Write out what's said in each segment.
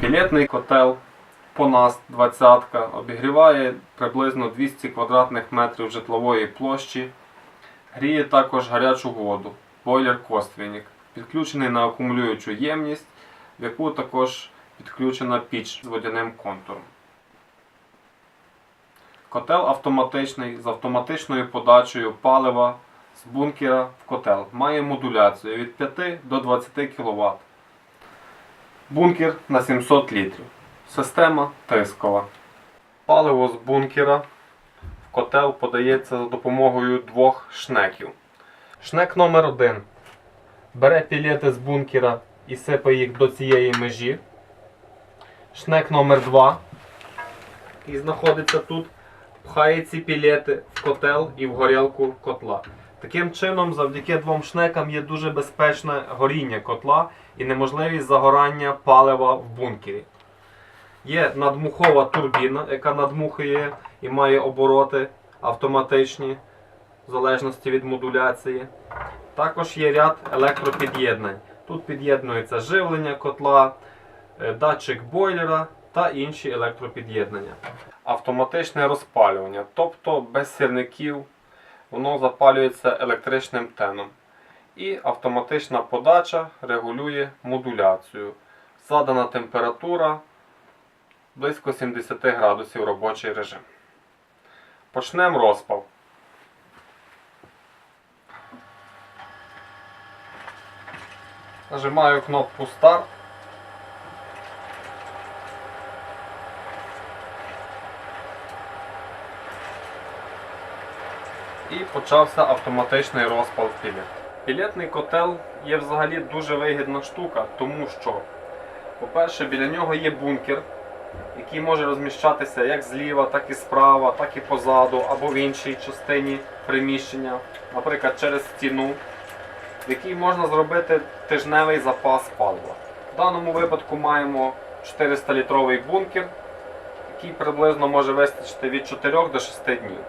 Пілетний котел Понас 20 обігріває приблизно 200 квадратних метрів житлової площі. Гріє також гарячу воду, бойлер Коствінік, підключений на акумулюючу ємність, в яку також підключена піч з водяним контуром. Котел автоматичний з автоматичною подачею палива з бункера в котел. Має модуляцію від 5 до 20 кВт. Бункер на 700 літрів. Система тискова. Паливо з бункера в котел подається за допомогою двох шнеків. Шнек номер 1 бере пілети з бункера і сипає їх до цієї межі. Шнек номер 2 який знаходиться тут, пхає ці пілети в котел і в горілку котла. Таким чином, завдяки двом шнекам є дуже безпечне горіння котла і неможливість загорання палива в бункері. Є надмухова турбіна, яка надмухує і має обороти автоматичні, в залежності від модуляції. Також є ряд електропід'єднань. Тут під'єднується живлення котла, е, датчик бойлера та інші електропід'єднання. Автоматичне розпалювання, тобто без сірників, воно запалюється електричним теном. І автоматична подача регулює модуляцію. Задана температура близько 70 градусів робочий режим. Почнемо розпал. Нажимаю кнопку Старт. І почався автоматичний розпал пілет. Пілетний котел є взагалі дуже вигідна штука, тому що, по-перше, біля нього є бункер, який може розміщатися як зліва, так і справа, так і позаду, або в іншій частині приміщення, наприклад, через стіну, в якій можна зробити тижневий запас палива. В даному випадку маємо 400-літровий бункер, який приблизно може вистачити від 4 до 6 днів.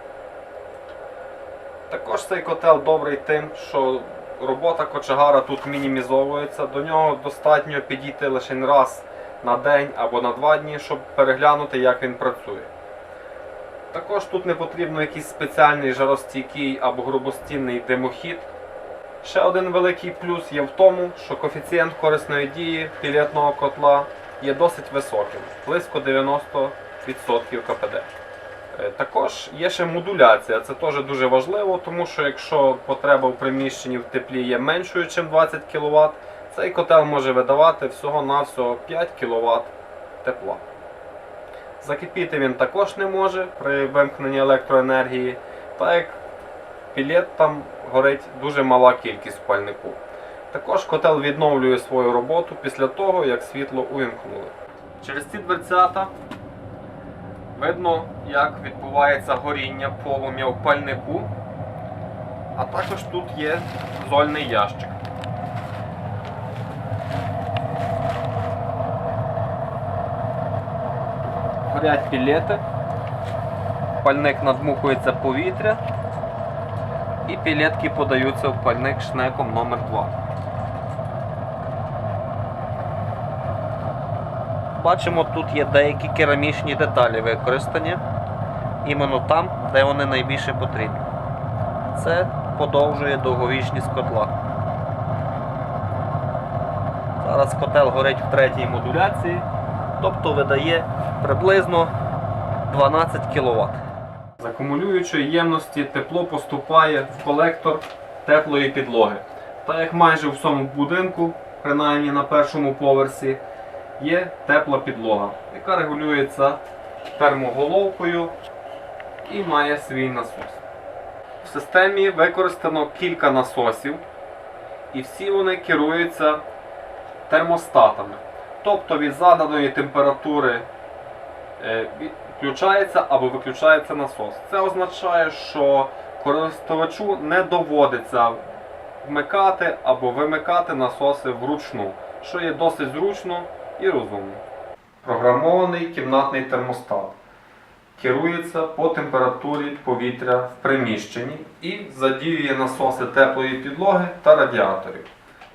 Також цей котел добрий тим, що робота кочегара тут мінімізовується. До нього достатньо підійти лише раз на день або на два дні, щоб переглянути, як він працює. Також тут не потрібно якийсь спеціальний жаростійкий або грубостінний димохід. Ще один великий плюс є в тому, що коефіцієнт корисної дії пілетного котла є досить високим, близько 90% КПД. Е, Також є ще модуляція. Це теж дуже важливо, тому що якщо потреба в приміщенні в теплі є меншою, ніж 20 кВт, цей котел може видавати всього-навсього 5 кВт тепла. Закипіти він також не може при вимкненні електроенергії, так як пілет там горить дуже мала кількість в пальнику. Також котел відновлює свою роботу після того, як світло увімкнули. Через ці дверцята Видно, як відбувається горіння полум'я в пальнику, а також тут є зольний ящик. Горять пілети, пальник надмухується повітря. І пілетки подаються в пальник шнеком номер 2 Бачимо, тут є деякі керамічні деталі використані іменно там, де вони найбільше потрібні. Це подовжує довговічність котла. Зараз котел горить в третій модуляції, тобто видає приблизно 12 кВт. З акумулюючої ємності тепло поступає в колектор теплої підлоги. Так як майже в всьому будинку, принаймні на першому поверсі, є тепла підлога, яка регулюється термоголовкою і має свій насос. В системі використано кілька насосів, і всі вони керуються термостатами. Тобто від заданої температури е, включається або виключається насос. Це означає, що користувачу не доводиться вмикати або вимикати насоси вручну, що є досить зручно і розумно. Програмований кімнатний термостат керується по температурі повітря в приміщенні і задіює насоси теплої підлоги та радіаторів.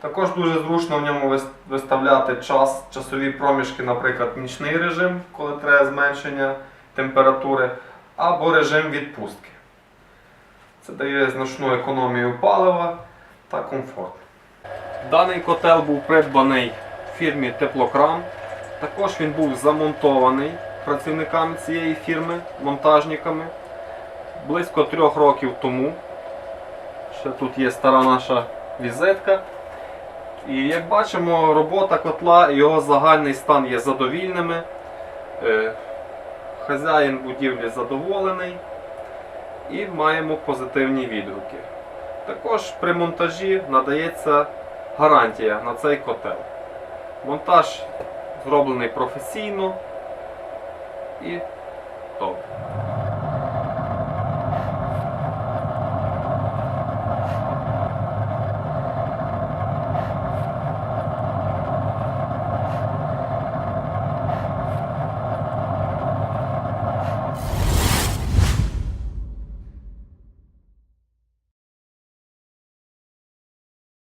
Також дуже зручно в ньому виставляти час, часові проміжки, наприклад, нічний режим, коли треба зменшення температури, або режим відпустки. Це дає значну економію палива та комфорт. Даний котел був придбаний фірмі Теплокран. Також він був замонтований працівниками цієї фірми, монтажниками, близько трьох років тому. Ще тут є стара наша візитка. І як бачимо, робота котла його загальний стан є задовільними. Е, Хазяїн будівлі задоволений і маємо позитивні відгуки. Також при монтажі надається гарантія на цей котел. Монтаж зроблений професійно і добре.